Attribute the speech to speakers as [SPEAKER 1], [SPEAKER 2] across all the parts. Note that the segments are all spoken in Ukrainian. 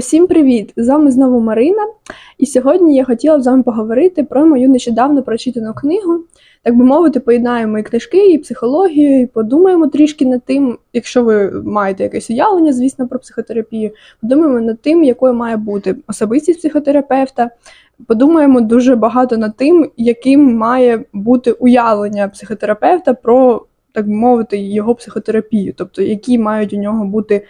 [SPEAKER 1] Усім привіт! З вами знову Марина. І сьогодні я хотіла б з вами поговорити про мою нещодавно прочитану книгу. Так би мовити, поєднаємо і книжки, і психологію, і подумаємо трішки над тим, якщо ви маєте якесь уявлення, звісно, про психотерапію, подумаємо над тим, якою має бути особистість психотерапевта. Подумаємо дуже багато над тим, яким має бути уявлення психотерапевта про так би мовити, його психотерапію, тобто які мають у нього бути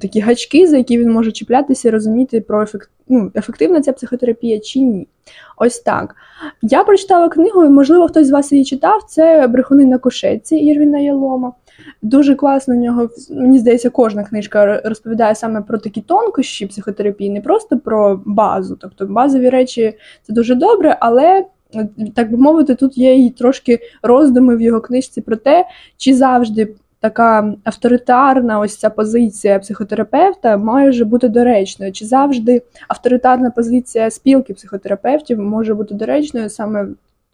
[SPEAKER 1] такі гачки, за які він може чіплятися і розуміти про ефект, ну, ефективна ця психотерапія чи ні. Ось так. Я прочитала книгу, і, можливо, хтось з вас її читав. Це Брехуни на кошетці Ірвіна Ялома. Дуже класно в нього, мені здається, кожна книжка розповідає саме про такі тонкощі психотерапії, не просто про базу. Тобто базові речі це дуже добре, але так би мовити, тут є і трошки роздуми в його книжці про те, чи завжди така авторитарна ось ця позиція психотерапевта має вже бути доречною, чи завжди авторитарна позиція спілки психотерапевтів може бути доречною саме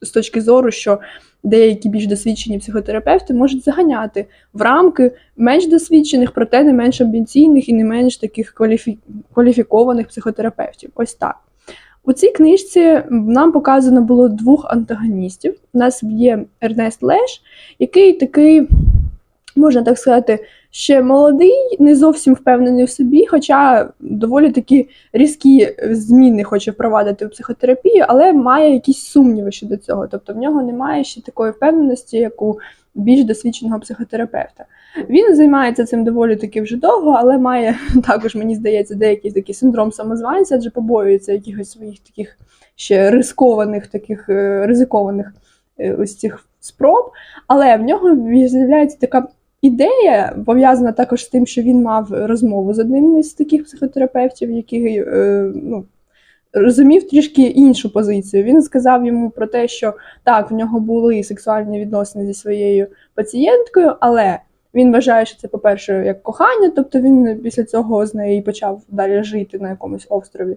[SPEAKER 1] з точки зору, що деякі більш досвідчені психотерапевти можуть заганяти в рамки менш досвідчених, проте не менш амбіційних і не менш таких кваліфі... кваліфікованих психотерапевтів. Ось так. У цій книжці нам показано було двох антагоністів. У нас є Ернест Леш, який такий, можна так сказати, ще молодий, не зовсім впевнений в собі, хоча доволі такі різкі зміни хоче впровадити в психотерапію, але має якісь сумніви щодо цього. Тобто в нього немає ще такої впевненості, як у більш досвідченого психотерапевта. Він займається цим доволі таки вже довго, але має також, мені здається, деякий такий синдром самозванця, адже побоюється якихось своїх таких ще рискованих, таких е, ризикованих е, ось цих спроб. Але в нього з'являється така ідея, пов'язана також з тим, що він мав розмову з одним із таких психотерапевтів, який е, ну, розумів трішки іншу позицію. Він сказав йому про те, що так, в нього були сексуальні відносини зі своєю пацієнткою, але він вважає, що це, по-перше, як кохання, тобто він після цього з нею почав далі жити на якомусь острові.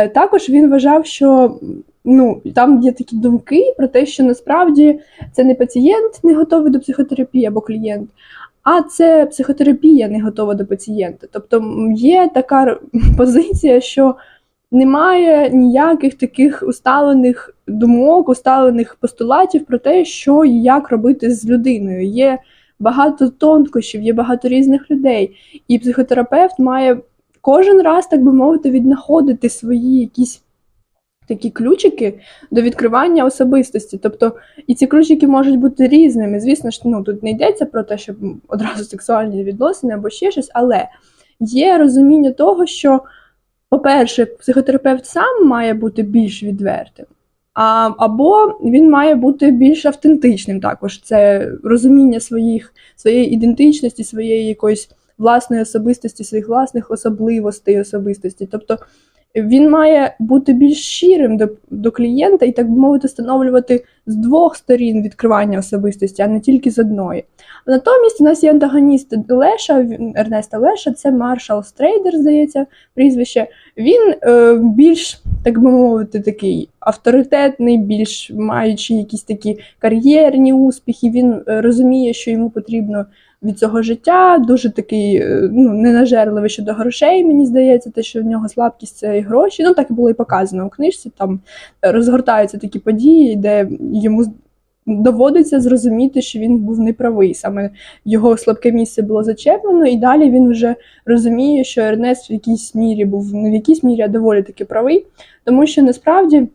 [SPEAKER 1] Е, також він вважав, що ну, там є такі думки про те, що насправді це не пацієнт не готовий до психотерапії або клієнт, а це психотерапія не готова до пацієнта. Тобто є така позиція, що немає ніяких таких усталених думок, усталених постулатів про те, що і як робити з людиною. Є багато тонкощів, є багато різних людей, і психотерапевт має кожен раз, так би мовити, віднаходити свої якісь. Такі ключики до відкривання особистості. Тобто, і ці ключики можуть бути різними. Звісно ж, ну тут не йдеться про те, щоб одразу сексуальні відносини або ще щось, але є розуміння того, що по-перше, психотерапевт сам має бути більш відвертим, а, або він має бути більш автентичним також. Це розуміння своїх, своєї ідентичності, своєї якоїсь власної особистості, своїх власних особливостей особистості. Тобто він має бути більш щирим до до клієнта і, так би мовити, встановлювати з двох сторін відкривання особистості, а не тільки з одної. Натомість у нас є антагоніст Леша, Ернеста Леша, це Маршал Стрейдер, здається, прізвище. Він е, більш, так би мовити, такий авторитетний, більш маючи якісь такі кар'єрні успіхи. Він е, розуміє, що йому потрібно від цього життя, дуже такий е, ну, ненажерливий щодо грошей, мені здається, те, що в нього слабкість це і гроші. Ну, так і було і показано у книжці. Там розгортаються такі події, де йому доводиться зрозуміти, що він був неправий. Саме його слабке місце було зачеплено, і далі він вже розуміє, що Ернест в якійсь мірі був не в якійсь мірі, а доволі таки правий, тому що насправді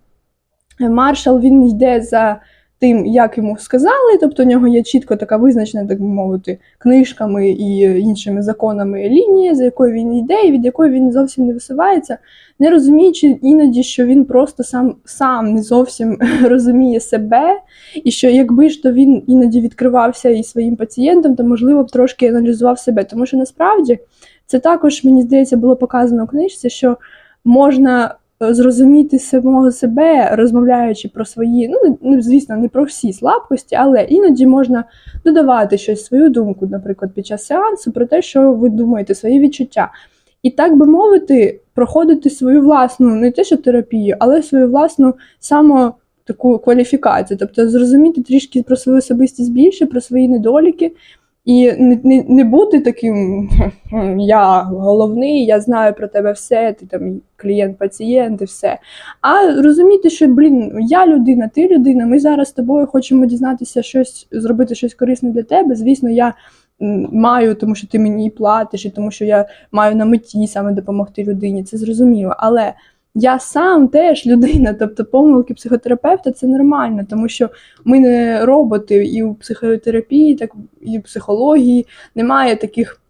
[SPEAKER 1] маршал він йде за тим, як йому сказали, тобто у нього є чітко така визначена, так би мовити, книжками і іншими законами лінія, за якою він йде, і від якої він зовсім не висувається, не розуміючи іноді, що він просто сам сам не зовсім розуміє себе, і що якби ж то він іноді відкривався і своїм пацієнтам, то можливо б трошки аналізував себе. Тому що насправді це також, мені здається, було показано у книжці, що можна зрозуміти самого себе, розмовляючи про свої, ну, ну звісно, не про всі слабкості, але іноді можна додавати щось свою думку, наприклад, під час сеансу, про те, що ви думаєте, свої відчуття. І так би мовити, проходити свою власну, не те, що терапію, але свою власну само таку кваліфікацію, тобто зрозуміти трішки про свою особистість більше, про свої недоліки. І не, не, не бути таким я головний, я знаю про тебе все, ти там клієнт-пацієнт і все. А розуміти, що блін, я людина, ти людина, ми зараз з тобою хочемо дізнатися щось, зробити щось корисне для тебе. Звісно, я маю, тому що ти мені платиш, і тому що я маю на меті саме допомогти людині. Це зрозуміло. Але я сам теж людина, тобто помилки психотерапевта це нормально, тому що ми не роботи, і у психотерапії, так і в психології немає таких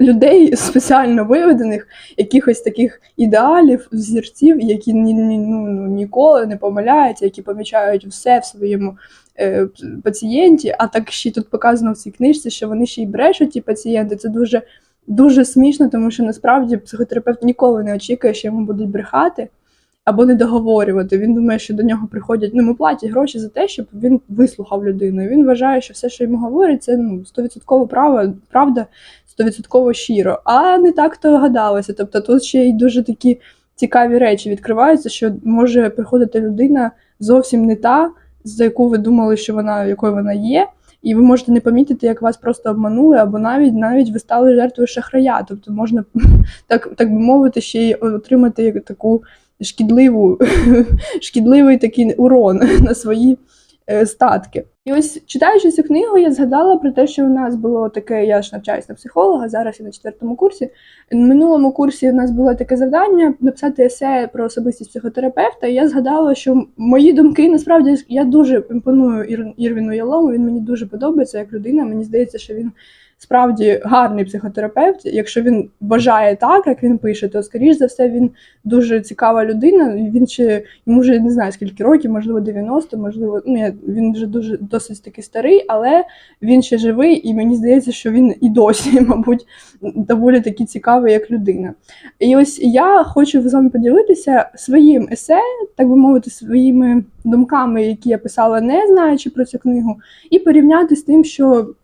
[SPEAKER 1] людей спеціально виведених, якихось таких ідеалів, взірців, які ні, ні, ну, ну, ніколи не помиляються, які помічають все в своєму е, пацієнті. А так ще тут показано в цій книжці, що вони ще й брешуть, ті пацієнти. Це дуже, дуже смішно, тому що насправді психотерапевт ніколи не очікує, що йому будуть брехати. Або не договорювати. Він думає, що до нього приходять, ну, йому платять гроші за те, щоб він вислухав людину. І він вважає, що все, що йому говорять, це ну, 100% право, правда, 100% щиро. А не так то гадалося. Тобто тут ще й дуже такі цікаві речі відкриваються, що може приходити людина зовсім не та, за яку ви думали, що вона якою вона є. І ви можете не помітити, як вас просто обманули, або навіть навіть ви стали жертвою шахрая. Тобто можна так, так би мовити, ще й отримати таку шкідливу, шкідливий такий урон на свої статки. І ось читаючи цю книгу, я згадала про те, що у нас було таке, я ж навчаюся на психолога, зараз я на четвертому курсі. На минулому курсі у нас було таке завдання написати есе про особистість психотерапевта. І я згадала, що мої думки насправді я дуже імпоную Ір- Ірвіну Ялому. Він мені дуже подобається як людина. Мені здається, що він справді гарний психотерапевт. Якщо він вважає так, як він пише, то скоріш за все він дуже цікава людина. Він ще йому вже не знаю скільки років, можливо, 90, можливо, ну він вже дуже досить таки старий, але він ще живий, і мені здається, що він і досі, мабуть, доволі таки цікавий як людина. І ось я хочу з вами поділитися своїм есе, так би мовити, своїми думками, які я писала, не знаючи про цю книгу, і порівняти з тим, що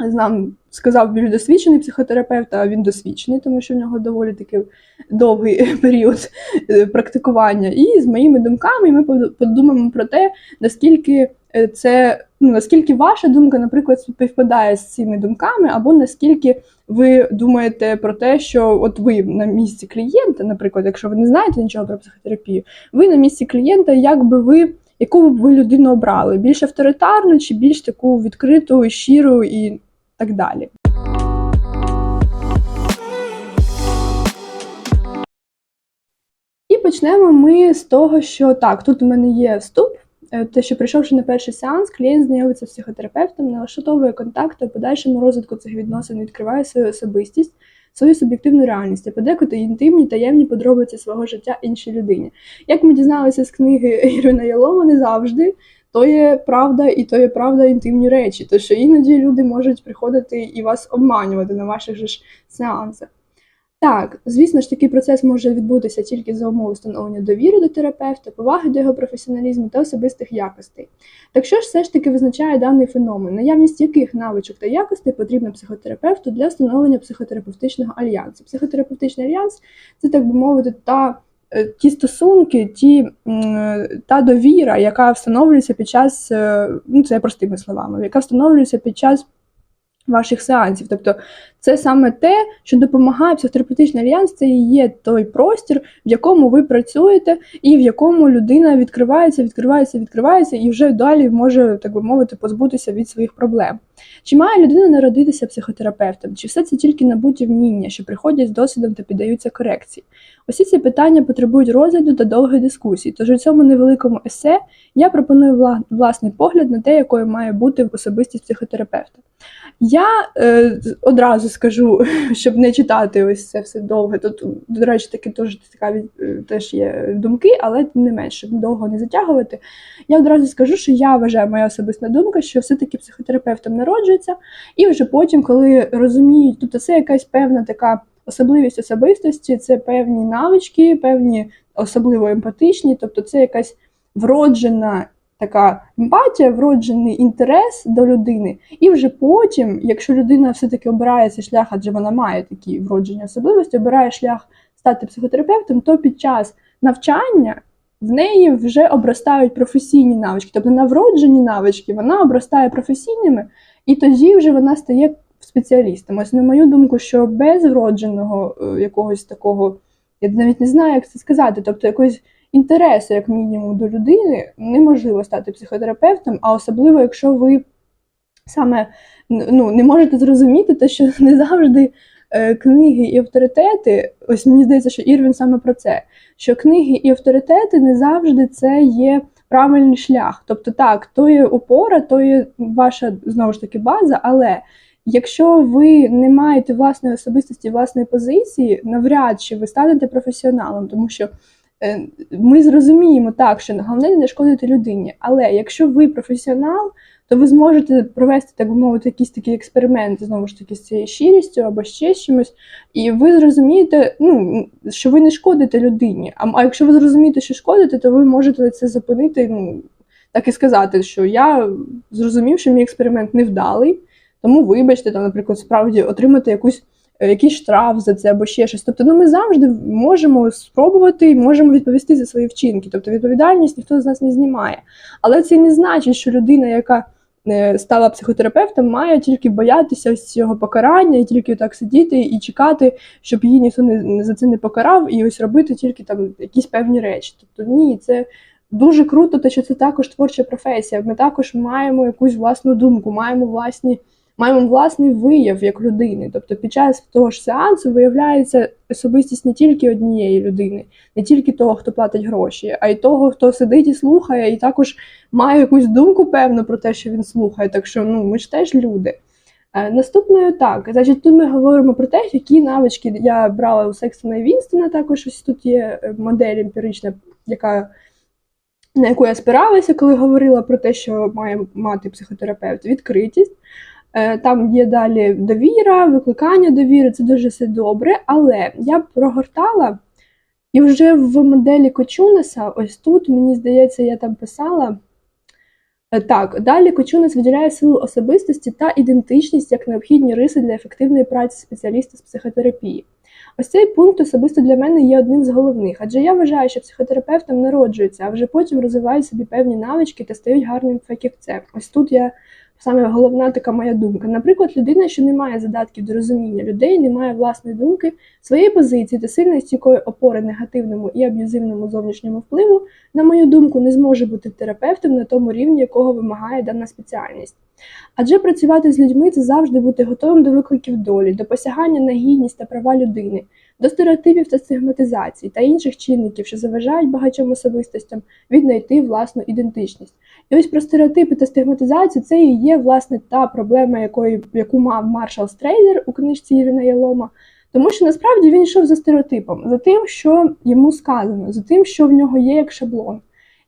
[SPEAKER 1] нам сказав більш досвідчений психотерапевт, а він досвідчений, тому що в нього доволі таки довгий період е, практикування. І з моїми думками ми под- подумаємо про те, наскільки е, це ну наскільки ваша думка, наприклад, співпадає з цими думками, або наскільки ви думаєте про те, що от ви на місці клієнта, наприклад, якщо ви не знаєте нічого про психотерапію, ви на місці клієнта, як би ви. Яку б ви людину обрали? Більш авторитарну чи більш таку відкриту, щиру і так далі? І почнемо ми з того, що так, тут у мене є вступ. Е, Те, що прийшовши на перший сеанс, клієнт знайомиться з психотерапевтом, налаштовує контакти, в подальшому розвитку цих відносин відкриває свою особистість, свою суб'єктивну реальність, а подекуди інтимні таємні подробиці свого життя іншій людині. Як ми дізналися з книги Ірина Ялома, не завжди то є правда, і то є правда інтимні речі. То що іноді люди можуть приходити і вас обманювати на ваших же ж сеансах. Так, звісно ж, такий процес може відбутися тільки за умови встановлення довіри до терапевта, поваги до його професіоналізму та особистих якостей. Так що ж все ж таки визначає даний феномен, наявність яких навичок та якостей потрібно психотерапевту для встановлення психотерапевтичного альянсу? Психотерапевтичний альянс це, так би мовити, та е, ті стосунки, ті, та довіра, яка встановлюється під час, е, ну це простими словами, яка встановлюється під час ваших сеансів. Тобто це саме те, що допомагає психотерапевтичний альянс, це і є той простір, в якому ви працюєте, і в якому людина відкривається, відкривається, відкривається, і вже далі може, так би мовити, позбутися від своїх проблем. Чи має людина народитися психотерапевтом? Чи все це тільки набуті вміння, що приходять з досвідом та піддаються корекції? Усі ці питання потребують розгляду та довгої дискусії. Тож у цьому невеликому есе я пропоную власний погляд на те, якою має бути особистість психотерапевта. Я е, одразу скажу, щоб не читати ось це все довго. Тут, до речі, такі теж цікаві е, теж є думки, але тим не менше, щоб довго не затягувати. Я одразу скажу, що я вважаю моя особиста думка, що все-таки психотерапевтом народжується, і вже потім, коли розуміють, тут це якась певна така особливість особистості, це певні навички, певні особливо емпатичні, тобто це якась вроджена така емпатія, вроджений інтерес до людини. І вже потім, якщо людина все-таки обирає цей шлях, адже вона має такі вроджені особливості, обирає шлях стати психотерапевтом, то під час навчання в неї вже обростають професійні навички. Тобто на вроджені навички вона обростає професійними, І тоді вже вона стає спеціалістом. Ось на мою думку, що без вродженого е, якогось такого, я навіть не знаю, як це сказати, тобто якогось інтересу, як мінімум, до людини, неможливо стати психотерапевтом, а особливо, якщо ви саме ну, не можете зрозуміти те, що не завжди е, книги і авторитети, ось мені здається, що Ірвін саме про це, що книги і авторитети не завжди це є правильний шлях. Тобто, так, то є опора, то є ваша знову ж таки база, але якщо ви не маєте власної особистості, власної позиції, навряд чи ви станете професіоналом, тому що. Е, ми зрозуміємо так, що головне не шкодити людині. Але якщо ви професіонал, то ви зможете провести, так би мовити, якісь такі експерименти, знову ж таки, з цією щирістю або ще з чимось, і ви зрозумієте, ну, що ви не шкодите людині. А, а якщо ви зрозумієте, що шкодите, то ви можете це зупинити, ну, так і сказати, що я зрозумів, що мій експеримент невдалий, тому вибачте, там, наприклад, справді отримати якусь. Е, якийсь штраф за це або ще щось. Тобто, ну ми завжди можемо спробувати і можемо відповісти за свої вчинки. Тобто відповідальність ніхто з нас не знімає. Але це не значить, що людина, яка е, стала психотерапевтом, має тільки боятися цього покарання і тільки так сидіти і чекати, щоб її ніхто не за це не покарав, і ось робити тільки там якісь певні речі. Тобто, ні, це. Дуже круто, те, що це також творча професія. Ми також маємо якусь власну думку, маємо власні маємо власний вияв як людини. Тобто під час того ж сеансу виявляється особистість не тільки однієї людини, не тільки того, хто платить гроші, а й того, хто сидить і слухає, і також має якусь думку певну про те, що він слухає. Так що ну ми ж теж люди. Е, наступною так, значить, тут ми говоримо про те, які навички я брала у Секстона і Вінстона. Також ось тут є е, модель емпірична, яка на яку я спиралася, коли говорила про те, що має мати психотерапевт, відкритість. Е, там є далі довіра, викликання довіри, це дуже все добре. Але я прогортала, і вже в моделі Кочунеса, ось тут, мені здається, я там писала. Е, так, далі Кочунес виділяє силу особистості та ідентичність як необхідні риси для ефективної праці спеціаліста з психотерапії. Ось цей пункт особисто для мене є одним з головних, адже я вважаю, що психотерапевтом народжуються, а вже потім розвивають собі певні навички та стають гарним фахівцем. Ось тут я саме головна така моя думка. Наприклад, людина, що не має задатків до розуміння людей, не має власної думки, своєї позиції та сильної стійкої опори негативному і аб'юзивному зовнішньому впливу, на мою думку, не зможе бути терапевтом на тому рівні, якого вимагає дана спеціальність. Адже працювати з людьми це завжди бути готовим до викликів долі, до посягання на гідність та права людини, до стереотипів та стигматизацій та інших чинників, що заважають багатьом особистостям віднайти власну ідентичність. І ось про стереотипи та стигматизацію це і є власне та проблема, якої, яку мав Маршал Стрейдер у книжці Ірина Ялома. Тому що насправді він йшов за стереотипом, за тим, що йому сказано, за тим, що в нього є як шаблон.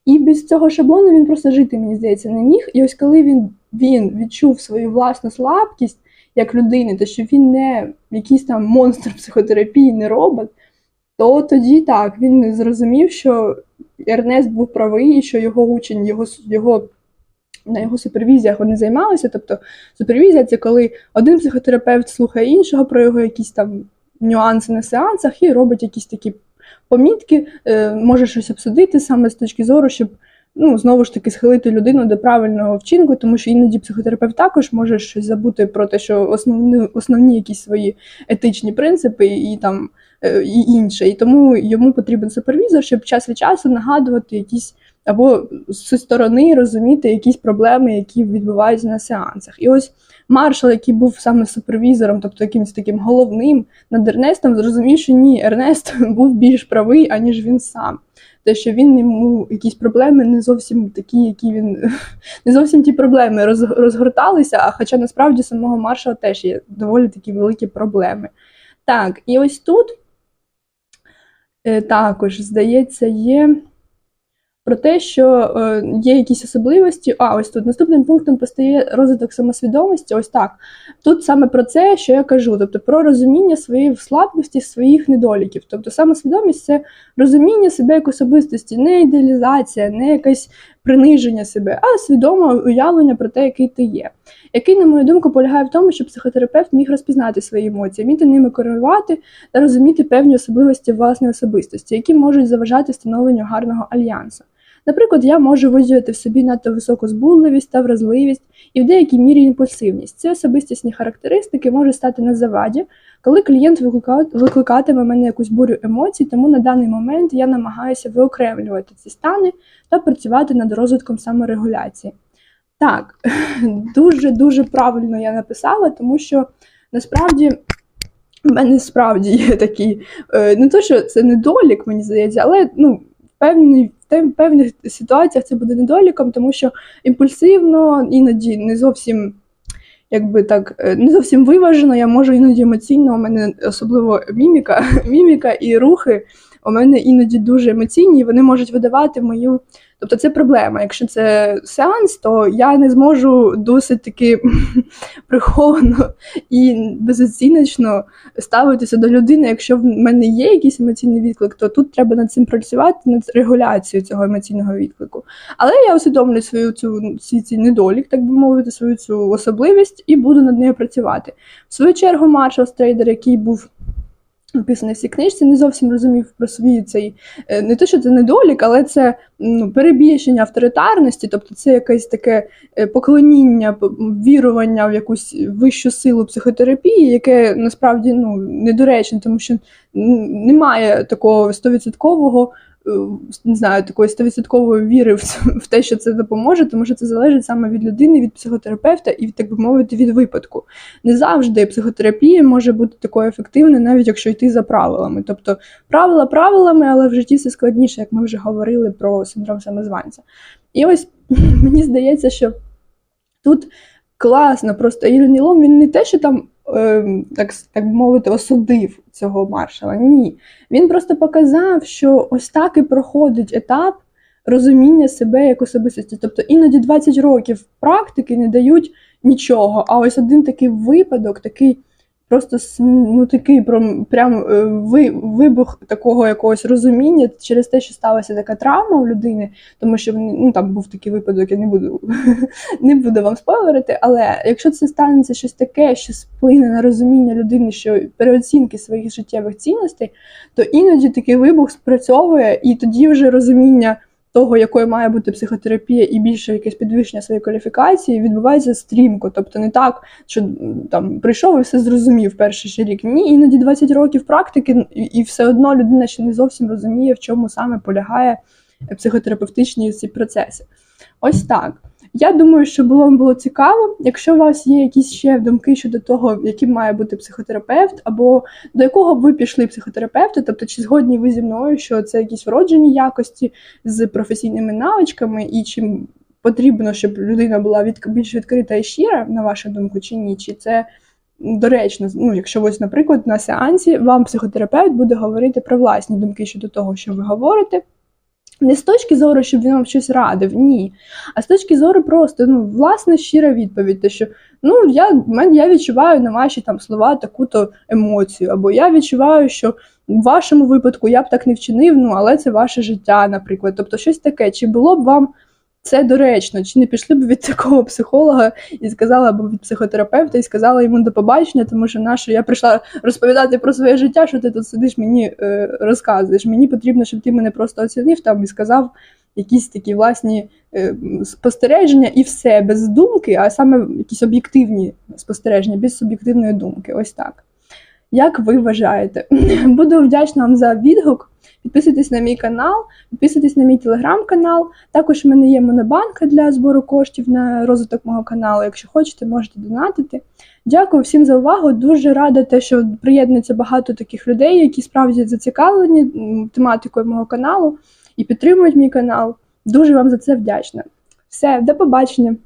[SPEAKER 1] І без цього шаблону він просто жити, мені здається, не міг. І ось коли він він відчув свою власну слабкість як людини, то що він не якийсь там монстр психотерапії, не робот, то тоді так він зрозумів, що Ернест був правий, і що його учень, його його. На його супервізіях вони займалися. Тобто супервізія це коли один психотерапевт слухає іншого про його якісь там нюанси на сеансах і робить якісь такі помітки, е, може щось обсудити саме з точки зору, щоб ну, знову ж таки схилити людину до правильного вчинку, тому що іноді психотерапевт також може щось забути про те, що основні основні якісь свої етичні принципи і там е, і інше. І тому йому потрібен супервізор, щоб час від часу нагадувати якісь. Або зі сторони розуміти якісь проблеми, які відбуваються на сеансах. І ось маршал, який був саме супервізором, тобто якимось таким головним над Ернестом, зрозумів, що ні, Ернест був більш правий, аніж він сам те, що він йому якісь проблеми не зовсім такі, які він не зовсім ті проблеми розгорталися, а хоча насправді самого маршала теж є доволі такі великі проблеми. Так, і ось тут е, також, здається, є про те, що е, є якісь особливості. А ось тут наступним пунктом постає розвиток самосвідомості. Ось так. Тут саме про це, що я кажу, тобто про розуміння своєї слабкості, своїх недоліків. Тобто самосвідомість це розуміння себе як особистості, не ідеалізація, не якесь приниження себе, а свідоме уявлення про те, який ти є. Який, на мою думку, полягає в тому, щоб психотерапевт міг розпізнати свої емоції, вміти ними керувати та розуміти певні особливості власної особистості, які можуть заважати встановленню гарного альянсу. Наприклад, я можу виділити в собі надто високу збудливість та вразливість і в деякій мірі імпульсивність. Ці особистісні характеристики можуть стати на заваді, коли клієнт викликатиме мене якусь бурю емоцій, тому на даний момент я намагаюся виокремлювати ці стани та працювати над розвитком саморегуляції. Так, дуже дуже правильно я написала, тому що насправді в мене справді є такий, е, не то, що це недолік, мені здається, але ну, в певній- в певних ситуаціях це буде недоліком, тому що імпульсивно, іноді не зовсім. Якби так е, не зовсім виважено, я можу іноді емоційно, у мене особливо міміка, міміка і рухи у мене іноді дуже емоційні, вони можуть видавати мою. Тобто це проблема. Якщо це сеанс, то я не зможу досить таки приховано і безоціночно ставитися до людини. Якщо в мене є якийсь емоційний відклик, то тут треба над цим працювати, над регуляцією цього емоційного відклику. Але я усвідомлюю свою цю свій цей недолік, так би мовити, свою цю особливість і буду над нею працювати. В свою чергу, Маршал Стрейдер, який був описаний в цій книжці, не зовсім розумів про свій цей е, не те, що це недолік, але це ну, перебільшення авторитарності, тобто це якесь таке е, поклоніння, вірування в якусь вищу силу психотерапії, яке насправді ну, недоречне, тому що немає такого стовідсоткового. Е, Не знаю, такої стовідсоткової віри в, те, що це допоможе, тому що це залежить саме від людини, від психотерапевта і, так би мовити, від випадку. Не завжди психотерапія може бути такою ефективною, навіть якщо йти за правилами. Тобто правила правилами, але в житті все складніше, як ми вже говорили про синдром самозванця. І ось мені здається, що тут класно, просто Ілля Нілом він не те, що там. Ем, Так, так би мовити, осудив цього маршала. Ні. Він просто показав, що ось так і проходить етап розуміння себе як особистості. Тобто іноді 20 років практики не дають нічого. А ось один такий випадок, такий просто ну, такий прям, прям е, ви, вибух такого якогось розуміння через те, що сталася така травма у людини, тому що ну, там був такий випадок, я не буду, не буду вам спойлерити, але якщо це станеться щось таке, що сплине на розуміння людини, що переоцінки своїх життєвих цінностей, то іноді такий вибух спрацьовує, і тоді вже розуміння того, якою має бути психотерапія, і більше якесь підвищення своєї кваліфікації, відбувається стрімко. Тобто не так, що там прийшов і все зрозумів перший ще рік. Ні, іноді 20 років практики, і, все одно людина ще не зовсім розуміє, в чому саме полягає психотерапевтичні ці процеси. Ось так. Я думаю, що було вам було цікаво. Якщо у вас є якісь ще думки щодо того, яким має бути психотерапевт, або до якого ви пішли психотерапевта, тобто чи згодні ви зі мною, що це якісь вроджені якості з професійними навичками, і чим потрібно, щоб людина була від, більш відкрита і щира, на вашу думку, чи ні? Чи це доречно? Ну, якщо ось, наприклад, на сеансі вам психотерапевт буде говорити про власні думки щодо того, що ви говорите. Не з точки зору, щоб він вам щось радив, ні. А з точки зору просто ну, власна щира відповідь, те, що ну я, я відчуваю на ваші там слова таку-то емоцію, або я відчуваю, що в вашому випадку я б так не вчинив, ну але це ваше життя, наприклад. Тобто щось таке. Чи було б вам це доречно, чи не пішли б від такого психолога і сказали або від психотерапевта, і сказала йому до побачення, тому що нащо я прийшла розповідати про своє життя, що ти тут сидиш, мені е, розказуєш. Мені потрібно, щоб ти мене просто оцінив там і сказав якісь такі власні е, спостереження, і все без думки, а саме якісь об'єктивні спостереження, без суб'єктивної думки. Ось так. Як ви вважаєте? Буду вдячна вам за відгук. Підписуйтесь на мій канал, підписуйтесь на мій телеграм-канал. Також в мене є монобанка для збору коштів на розвиток мого каналу. Якщо хочете, можете донатити. Дякую всім за увагу. Дуже рада те, що приєднується багато таких людей, які справді зацікавлені тематикою мого каналу і підтримують мій канал. Дуже вам за це вдячна. Все, до побачення.